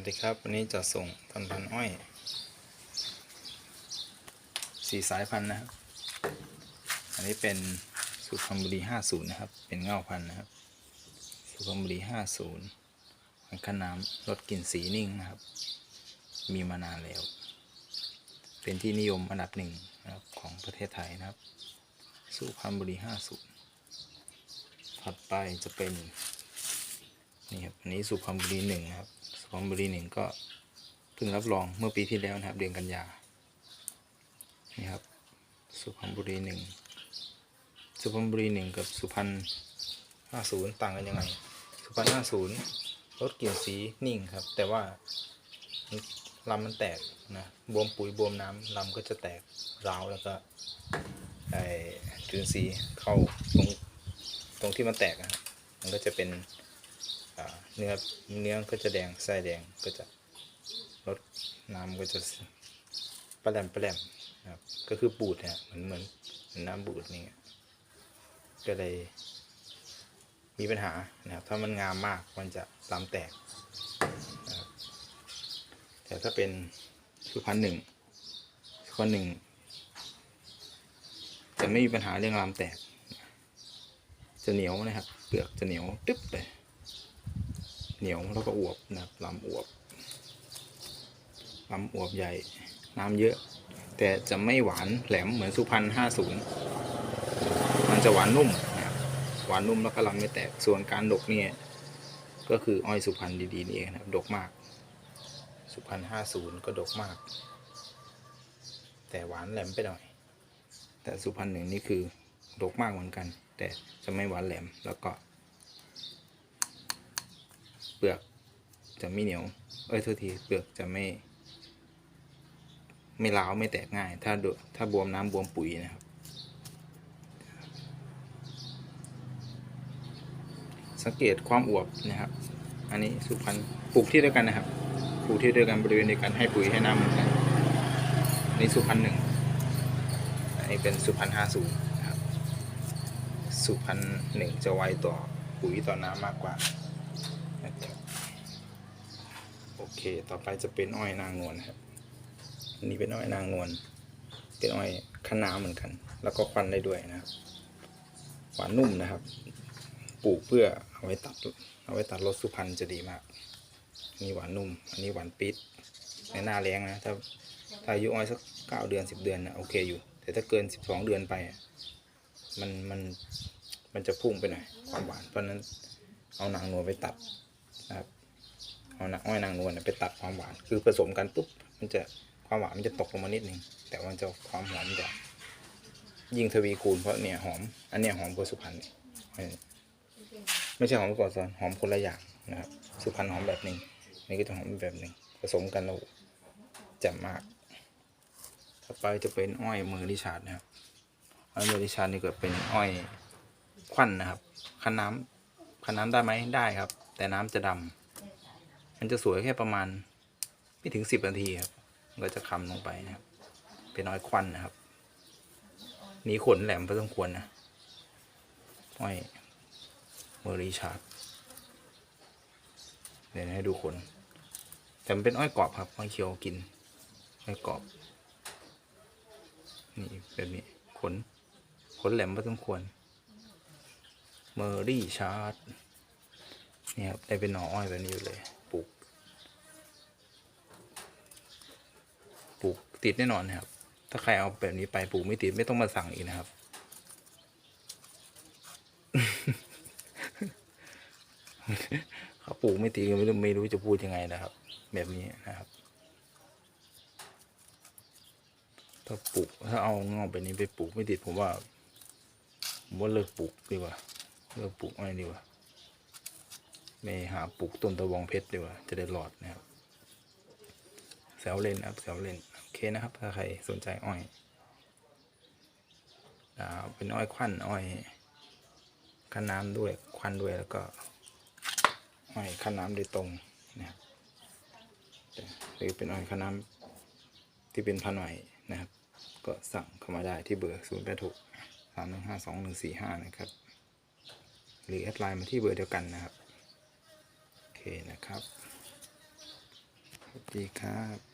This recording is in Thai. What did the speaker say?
วัสดีครับ วันนี้จะส่งพันธุ์พันอ้อยสี่สายพันธุ์นะครับ อันนี้เป็นสุพรรณบุรี50นย์นะครับ เป็นเง่าพันธุ์นะครับ สุพรรณบุรี50มันขนามลดกลิ่นสีนิ่งนะครับ มีมานานแล้ว เป็นที่นิยมอันดับหนึ่งนะครับของประเทศไทยนะครับ สุพรรณบุรี50ถัดไปจะเป็น นี่ครับอันนี้สุพรรณบุรีหนึ่งครับสุพรรณบุรีหนึ่งก็เพิ่งรับรองเมื่อปีที่แล้วนะครับ เดือนกันยานี่ครับสุพรรณบุรีหนึ่งสุพรรณบุรีหนึ่งกับสุพรรณห้าศูนย์ต่างกันยังไง สุพรรณห้าศูนย์ลดกลิ่นสีนิ่งครับ แต่ว่าลำมันแตกนะบวมปุ๋ยบวมน้ำลำก็จะแตกร้าวแล้วก็ไอจุลินทรีย์เข้าตรงตรงที่มันแตกนะมันก็จะเป็น เนื้อเนื้อก็จะแดงไส้แดงก็จะลดน้ำก็จะปลาแหลมปลาแหลมนะครับก็คือบูดเนี่ยเหมือนเหมือนน้ำบูดนี่ก็เลยมีปัญหานะครับถ้ามันงามมากมันจะลำแตกนะแต่ถ้าเป็นสุพรรณหนึ่งสุพรรณหนึ่งจะไม่มีปัญหาเรื่องลำแตก จะเหนียวนะครับ เปลือกจะเหนียวตึ๊บเลย เหนียวแล้วก็อวบนะครับลำอวบลำอวบใหญ่น้ำเยอะ แต่จะไม่หวานแหลมเหมือนสุพรรณห้าศูนย์มันจะหวานนุ่มนะครับหวานนุ่มแล้วก็ลำไม่แตกส่วนการดกเนี่ยก็คืออ้อยสุพรรณดีๆนี่เองนะครับดกมาก สุพรรณห้าศูนย์ก็ดกมาก แต่หวานแหลมไปหน่อย แต่สุพรรณหนึ่งนี่คือดกมากเหมือนกัน แต่จะไม่หวานแหลมแล้วก็ เปลือกจะไม่เหนียว เอ้ยโทษทีเปลือกจะไม่ ไม่ร้าวไม่แตกง่าย ถ้าดถ้าบวมน้ำบวมปุ๋ยนะครับ สังเกตความอวบนะครับ อันนี้สุพรรณปลูกที่เดียวกันนะครับปลูกที่เดียวกันบริเวณเดียวกันให้ปุ๋ยให้น้ำเหมือนกันอันนี้สุพรรณหนึ่งอันนี้เป็นสุพรรณห้าศูนนะครับสุพรรณหนึ่งจะไวต่อปุ๋ยต่อน้ำมากกว่า โอเค ต่อไปจะเป็นอ้อยนางนวลครับอันนี้เป็นอ้อยนางนวล เป็นอ้อยคะน้าเหมือนกัน แล้วก็ควันได้ด้วยนะครับ หวานนุ่มนะครับ ปลูกเพื่อเอาไว้ตัด เอาไว้ตัดรสสุพรรณจะดีมากอันนี้หวานนุ่ม อันนี้หวานปิดในหน้าแรงนะ ถ้าถ้าอายุอ้อยสักเก้าเดือนสิบเดือนนะโอเคอยู่ แต่ถ้าเกินสิบสองเดือนไป มันมันมันจะพุ่งไปหน่อยความหวาน เพราะฉะนั้นเอานางนวลไปตัด นะครับเอานาอ้อยนางนวลไปตัดความหวาน คือผสมกันปุ๊บมันจะความหวานมันจะตกลงมานิดนึงแต่มันจะความหอมมันจะยิ่งทวีคูณเพราะเนี่ยหอม อันเนี้ยหอมกว่าสุพรรณไม่ใช่หอมกว่าซอนหอมคนละอย่างนะครับสุพรรณหอมแบบหนึ่งนี่ก็จะหอมแบบหนึ่งผสมกันแล้วแจ่มมากต่อไปจะเป็นอ้อยเมอร์ริชาร์ดนะครับอ้อยเมอร์ริชาร์ดนี่ก็เป็นอ้อยควันนะครับคันน้ำคันน้ำได้ไหมได้ครับ แต่น้ำจะดำมันจะสวยแค่ประมาณ ไม่ถึงสิบนาทีครับก็จะคำลงไปนะครับ เป็นน้อยควันนะครับหนีขนแหลมพอสมควรนะอ้อยเมอรีชาร์ดเดี๋ยวให้ดูขน แต่มันเป็นอ้อยกรอบครับอ้อยเคียวกิน อ้อยกรอบ นี่แบบนี้ขน ขนแหลมพอสมควร เมอรี่ชาร์ด นี่ครับได้เป็นหน่ออ้อยแบบนี้อยู่เลยปลูกปลูกติดแน่นอนนะครับ ถ้าใครเอาแบบนี้ไปปลูกไม่ติดไม่ต้องมาสั่งอีกนะครับ เขาปลูกไม่ติดก็ไม่รู้ไม่รู้จะพูดยังไงนะครับ แบบนี้นะครับ ถ้าปลูกถ้าเอางอกแบบนี้ไปปลูกไม่ติดผมว่าผมว่าเลิกปลูกดีกว่าเลิกปลูกอ้อยดีกว่า ไม่หาปลูกต้นตะวองเพชรดีกว่าจะได้หลอดนะครับแซวเล่นนะครับแซวเล่นโอเคนะครับ ถ้าใครสนใจอ้อยเป็นอ้อยควันอ้อยคั้นน้ำด้วยควันด้วยแล้วก็อ้อยคั้นน้ำโดยตรงนะครับหรือเป็นอ้อยคั้นน้ำที่เป็นพันใหม่นะครับ ก็สั่งเข้ามาได้ที่เบอร์ศูนย์แปดหกสามหนึ่งห้าสองหนึ่งสี่ห้านะครับ หรือแอดไลน์มาที่เบอร์เดียวกันนะครับ คนะครับ สวัสดีครับ